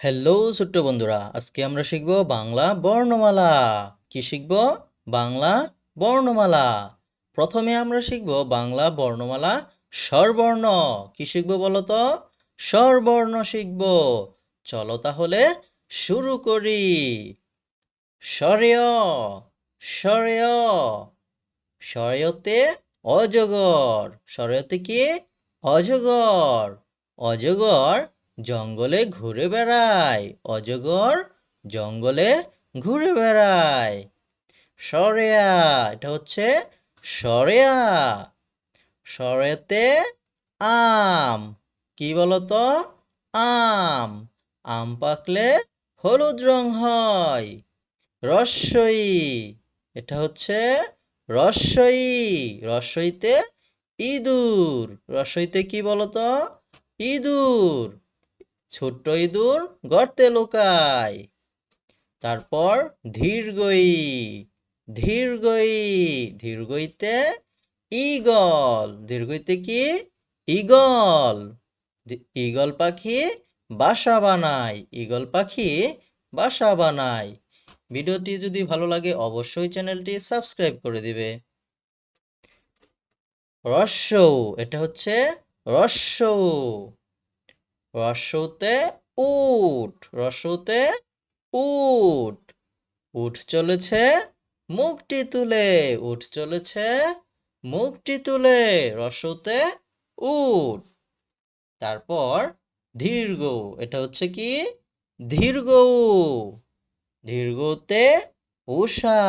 Hello ছোট্ট বন্ধুরা। আজকে আমরা শিখব বাংলা বর্ণমালা। কি শিখব? বাংলা বর্ণমালা। প্রথমে আমরা শিখব বাংলা বর্ণমালা স্বরবর্ণ। কি শিখব বলো তো স্বরবর্ণ শিখব। চলো তাহলে শুরু করি। স্বরেয় স্বরেয়, স্বরেয়তে অজগর স্বরেয়তে কি? অজগর। অজগর জঙ্গলে ঘুরে বেড়ায়। অজগর জঙ্গলে ঘুরে বেড়ায়। সরেয়া, এটা হচ্ছে সরেয়া। সরেতে আম। কি বলতো? আম। আম পাকলে হলুদ রং হয়। রস্যই, এটা হচ্ছে রস্যই রস্যইতে ইঁদুর। রস্যইতে কি বলতো? ইঁদুর। ছোট্ট ইঁদুর গর্তে লুকায়। তারপর ধীরগই ধীরগই ধীরগইতে ঈগল। দীর্ঘইতে কি? ঈগল। দি- ঈগল পাখি বাসা বানায়। ঈগল পাখি বাসা বানায়। ভিডিওটি যদি ভালো লাগে, অবশ্যই চ্যানেলটি সাবস্ক্রাইব করে দিবে। রস্যৌ এটা হচ্ছে রস্যৌ রস্যতে উট রস্যতে উট। উঠ চলেছে মুখটি তুলে উঠ চলেছে মুখটি তুলে রস্যতে উট। তারপর দীর্ঘ এটা হচ্ছে কি? দীর্ঘ দীর্ঘতে উষা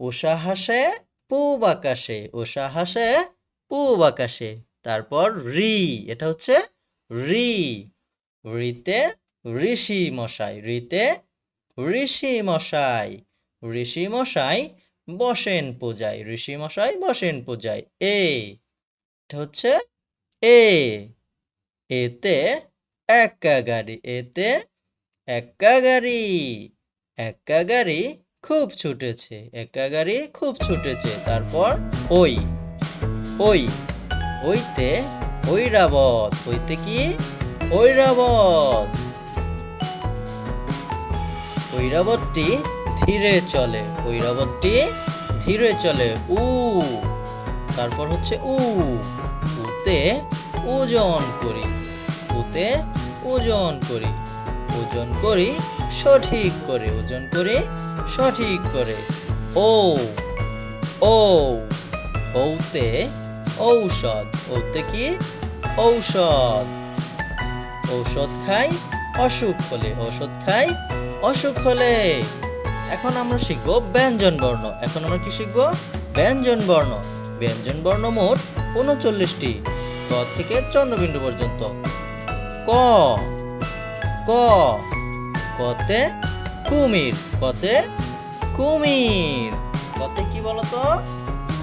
উষা হাসে, পূব আকাশে। উষা হাসে, পূব আকাশে। তারপর রি, এটা হচ্ছে রি। রিতে ঋষি মশাই, রিতে ঋষি মশাই। ঋষি মশাই বসেন পূজায়, ঋষি মশাই বসেন পূজায়। এ, এটা হচ্ছে এ। এতে একা গাড়ি এতে এক্কা গাড়ি এক্কা গাড়ি খুব ছুটেছে এক্কা গাড়ি খুব ছুটেছে। তারপর ওই ওই, ওইতে ঐরাবত, ওইতে কি? ঐরাবত। ঐরাবতটি ধীরে চলে, ঐরাবতটি ধীরে চলে, উ। তারপর হচ্ছে উ, উতে ওজন করি, উতে ওজন করি। ওজন করি, সঠিক করে ওজন করি, সঠিক করে। ও ও ঔতে ঔষধ। ওতে কি? ঔষধ। ঔষধ খাই, অসুখ হলে ঔষধ খাই, অসুখ হলে। এখন আমরা শিখব ব্যঞ্জন বর্ণ। এখন আমরা কি শিখব? ব্যঞ্জন বর্ণ। ব্যঞ্জন বর্ণ মোট উনচল্লিশটি। ক থেকে চন্দ্রবিন্দু পর্যন্ত। ক ক? কতে কুমির কতে কুমির। কতে কি বলতো?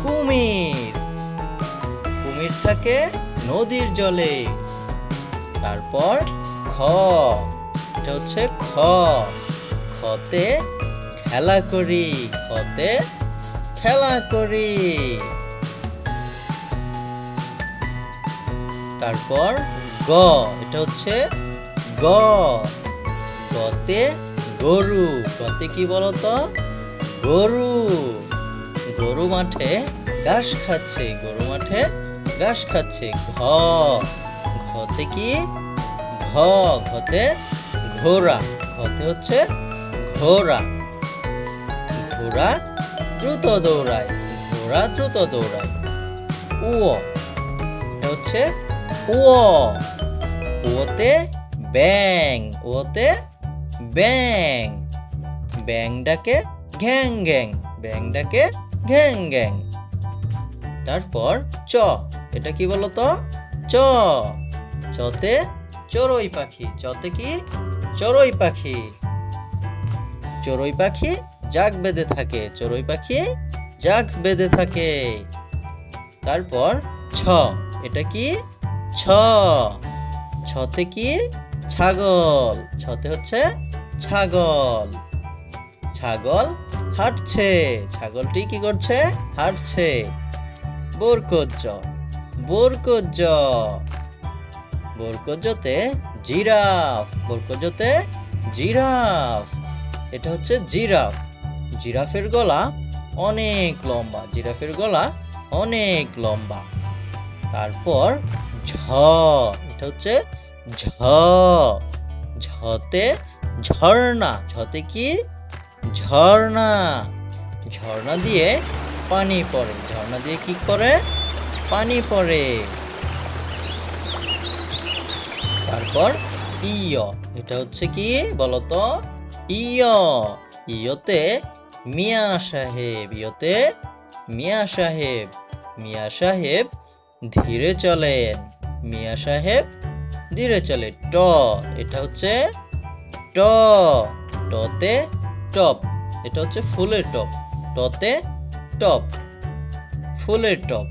কুমির। কুমির থাকে নদীর জলে। তারপর খ। এটা হচ্ছে খ। খতে খেলা করি, খতে খেলা করি। তারপর গ। এটা হচ্ছে গ। গতে গরু। গতে কি বলতো? গরু। গরু মাঠে ঘাস খাচ্ছে। গরু মাঠে ঘাস খাচ্ছে। ঘ। ঘতে কি? ঘ। ঘতে ঘোড়া। ঘতে হচ্ছে ঘোড়া। ঘোড়া দ্রুত দৌড়ায়। ঘোড়া দ্রুত দৌড়ায়। এটা হচ্ছে উয়। ওতে ব্যাং, ওতে ব্যাং। ব্যাং ডাকে ঘ্যাং ঘ্যাং ব্যাং ডাকে ঘ্যাং ঘ্যাং। তারপর চ, এটা কি বলতো? চ। চতে চড়ুই পাখি, চতে কি? চড়ুই পাখি। চড়ুই পাখি জাগ বেঁধে থাকে, চড়ুই পাখি জাগ বেঁধে থাকে। তারপর ছ, এটা কি? ছ। ছতে কি? ছাগল। ছতে হচ্ছে ছাগল। ছাগল হাঁটছে। ছাগলটি কি করছে? হাঁটছে। বরকজ্জ। বরকজ্জ। বরকজ্জতে জিরাফ। বরকজ্জতে জিরাফ। এটা হচ্ছে জিরাফ। জিরাফের গলা অনেক লম্বা। জিরাফের গলা অনেক লম্বা। তারপর ঝ। এটা হচ্ছে ঝ, ঝতে ঝর্ণা, ঝতে কি? ঝর্ণা। ঝর্ণা দিয়ে পানি পড়ে। ঝর্ণা দিয়ে কি করে? পানি পড়ে। তারপর ইয়, এটা হচ্ছে কি বলতো? ইয়। ইয়তে মিয়া সাহেব, ইয়তে মিয়া সাহেব। মিয়া সাহেব ধীরে চলেন। মিয়া সাহেব ধীরে চলে। ট, এটা হচ্ছে ট। টতে টপ। এটা হচ্ছে ফুলের টপ। টতে টপ। ফুলের টপ।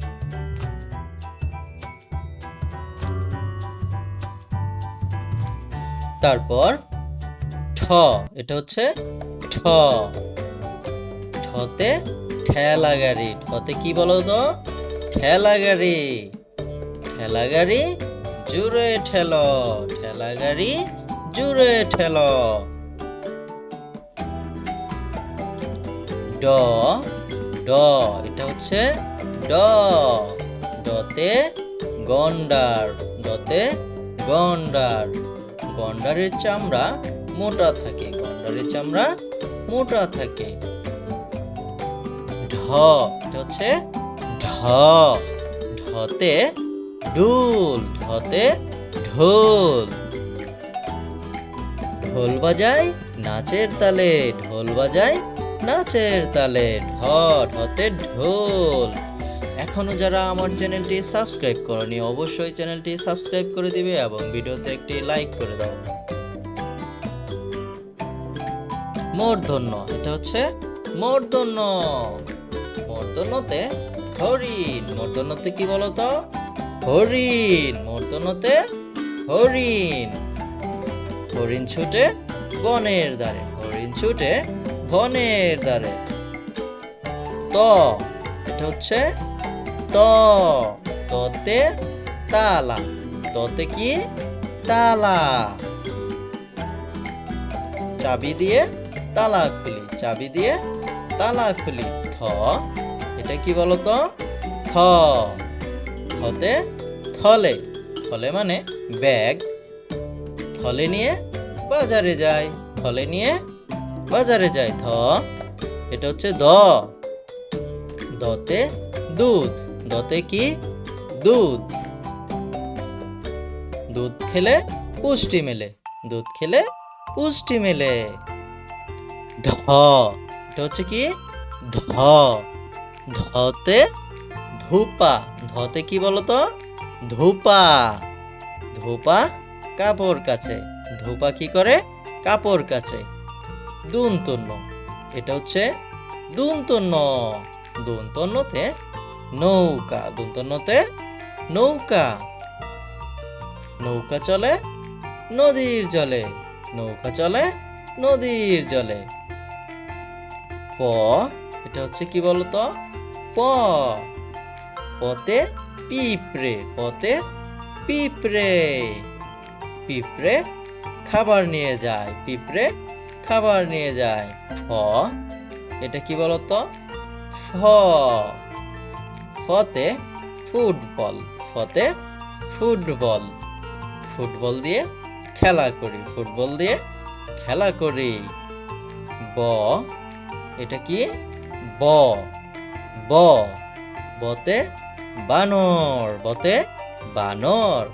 তারপর ঠ, এটা হচ্ছে ঠ। ঠতে ঠেলা গাড়ি ঠতে কি বলো তো ঠেলা গাড়ি ঠেলা গাড়ি জুড়ে ঠেল, ঠেলা গাড়ি জুড়ে ঠেল। ড ড, এটা হচ্ছে ড। ডতে গন্ডার ডতে গন্ডার। গন্ডারের চামড়া মোটা থাকে, গন্ডারের চামড়া মোটা থাকে। ঢ, এটা হচ্ছে ঢ। ঢতে ঢোল ঢতে ঢোল। ঢোল বাজায়, নাচের তালে ঢোল বাজায়, নাচের তালে ঢ ঢতে ঢোল। এখনও যারা আমার চ্যানেলটি সাবস্ক্রাইব করনি, অবশ্যই চ্যানেলটি সাবস্ক্রাইব করে দিবে এবং ভিডিওতে একটি লাইক করে দাও। মূর্ধন্য এটা হচ্ছে মূর্ধন্য মূর্ধন্যতে হরিণ মূর্ধন্যতে কি বলতো? হরিণ মূর্ধন্যতে হরিণ। হরিণ ছুটে বনের দ্বারে, হরিণ ছুটে বনের দ্বারে। ত, এটা হচ্ছে ত। ততে তালা, ততে কি? তালা। চাবি দিয়ে তালা খুলি, চাবি দিয়ে তালা খুলি। থ এটা কি বলতো? থ থতে থলে। থলে মানে ব্যাগ। থলে নিয়ে বাজারে যায়। থলে নিয়ে বাজারে যায় থ। এটা হচ্ছে দ। দতে দুধ। দতে কি? দুধ। দুধ খেলে পুষ্টি মেলে। দুধ খেলে পুষ্টি মেলে। ধ। এটা হচ্ছে কি? ধ। ধতে ধূপা ধতে কি বলতো? ধূপা। ধূপা কাপড় কাছে ধূপা কি করে? কাপড় কাছে দুনতন্য এটা হচ্ছে দুনতন্য দুনতন্যতে নৌকা। দুনতন্যতে নৌকা। নৌকা চলে নদীর জলে। নৌকা চলে নদীর জলে। প, এটা হচ্ছে কি বলতো? প। পতে পিঁপড়ে পতে পিঁপড়ে। পিঁপড়ে খাবার নিয়ে যায়, পিঁপড়ে খাবার নিয়ে যায়। ফ এটা কি বলতো? ফ ফতে ফুটবল ফতে ফুটবল। ফুটবল দিয়ে খেলা করি, ফুটবল দিয়ে খেলা করি। ব, এটা কি? ব ব, বতে বানর বতে বানর।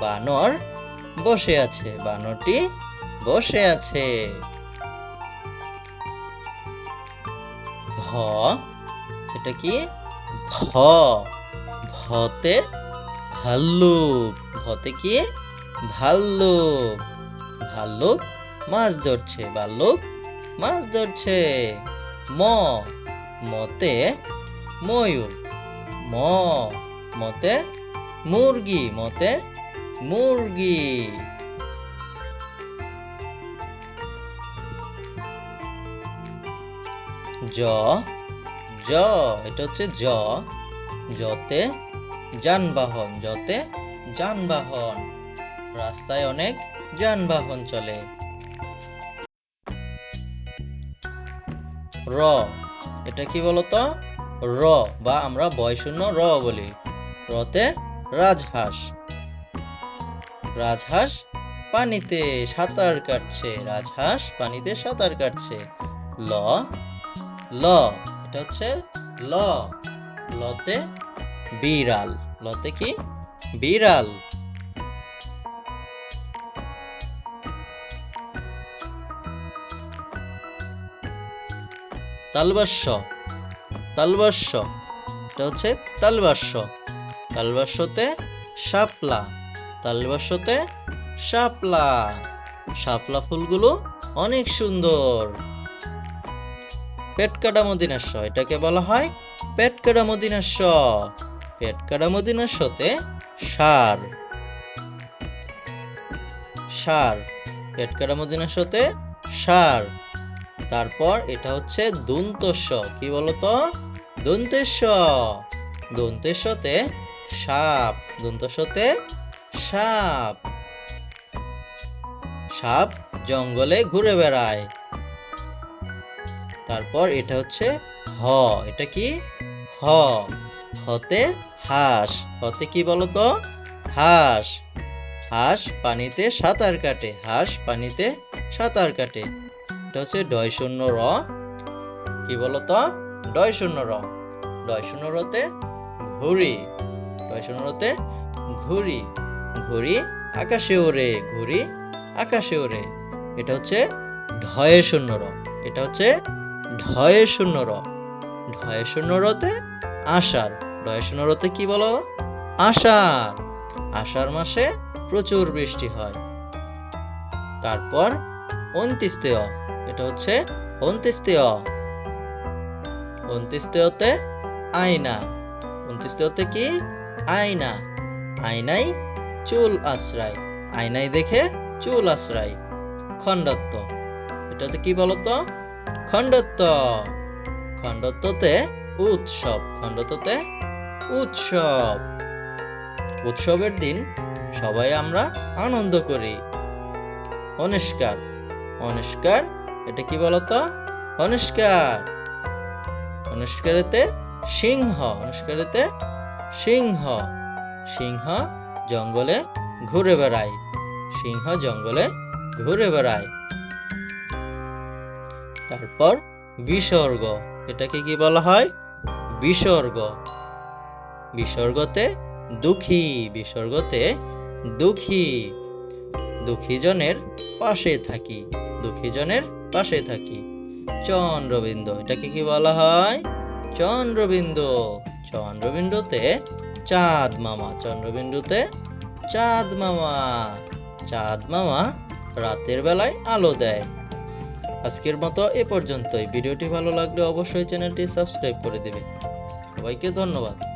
বানর বসে আছে, বানরটি বসে আছে। ভ, এটা কি? ভ, ভতে ভাল্লুক। ভতে কি? ভাল্লুক। ভাল্লুক মাছ ধরছে, ভাল্লুক মাছ ধরছে। ম, মতে ময়ূর। ম, মতে মুরগি মতে মুরগি। জ জ, এটা হচ্ছে জ। জতে যানবাহন জতে যানবাহন। রাস্তায় অনেক যানবাহন চলে। র, এটা কি বলতো? র বা আমরা বয় শূন্য র বলি। রতে রাজহাঁস। রাজহাঁস পানিতে সাঁতার কাটছে। রাজহাঁস পানিতে সাঁতার কাটছে। ল ল, এটা হচ্ছে ল। লতে বিড়াল। লতে কি? বিড়াল। তালবাস্য তালবাস্য এটা হচ্ছে তালবাস্য তালবাস্যতে শাপলা। তালবাস্যতে শাপলা। শাপলা ফুলগুলো অনেক সুন্দর। পেটকাটা মদিনাস্য এটাকে বলা হয় পেটকাটা মদিনাস্য পেট কাটা মদিনাস্যতে সার। সার। পেটকাটা মদিনাস্যতে সার। তারপর এটা হচ্ছে দন্তস্য কি বলতো? দন্তেশ্ব দন্তেশ্বতে সাপ। দন্তস্বতে সাপ। সাপ জঙ্গলে ঘুরে বেড়ায়। তারপর এটা হচ্ছে হ। এটা কি? হ। হতে হাঁস। হতে কি বলতো? হাঁস। হাঁস পানিতে সাঁতার কাটে। হাঁস পানিতে সাঁতার কাটে। এটা হচ্ছে ডয় শূন্য র। কি বলতো? ডয় শূন্য র ডয় শূন্য রতে ঘুড়ি। ডয় শূন্য রতে ঘুড়ি। ঘুড়ি আকাশে ওড়ে, ঘুড়ি আকাশে ওড়ে। এটা হচ্ছে ঢয়ে শূন্য র এটা হচ্ছে ঢয়ে শূন্য র ঢয়ে শূন্য রতে আষাঢ়। ঢয়ে শূন্য রতে কি বলো? আষাঢ়। আষাঢ় মাসে প্রচুর বৃষ্টি হয়। তারপর অন্তিস্তেয় এটা হচ্ছে অন্তিস্তেয় অন্তিস্তেয়তে আয়না অন্তিস্তেয়তে কি আয়না আয়নাই চুল আশ্রয়। আয়নাই দেখে চুল আশ্রয়। খণ্ডত্ব। এটাতে কি বলতো? খণ্ডত্ব। খণ্ডত্বতে উৎসব। খণ্ডত্বতে উৎসব। উৎসবের দিন সবাই আমরা আনন্দ করি। অনিষ্কার। অনিষ্কার, এটা কি বলতো? অনিষ্কার। অনুষ্কারেতে সিংহ অনুষ্কারেতে সিংহ। সিংহ জঙ্গলে ঘুরে বেড়ায়। সিংহ জঙ্গলে ঘুরে বেড়ায়। তারপর বিসর্গ, এটাকে কি বলা হয়? বিসর্গ। বিসর্গতে দুঃখী বিসর্গতে দুঃখী। দুঃখী জনের পাশে থাকি দুঃখী জনের পাশে থাকি। চন্দ্রবিন্দু, এটাকে কি বলা হয়? চন্দ্রবিন্দু। চন্দ্রবিন্দুতে চাঁদ মামা, চন্দ্রবিন্দুতে চাঁদ মামা। চাঁদ মামা রাতের বেলায় আলো দেয়। আজকের মতো এ পর্যন্তই। ভিডিওটি ভালো লাগলে অবশ্যই চ্যানেলটি সাবস্ক্রাইব করে দেবে। সবাইকে ধন্যবাদ।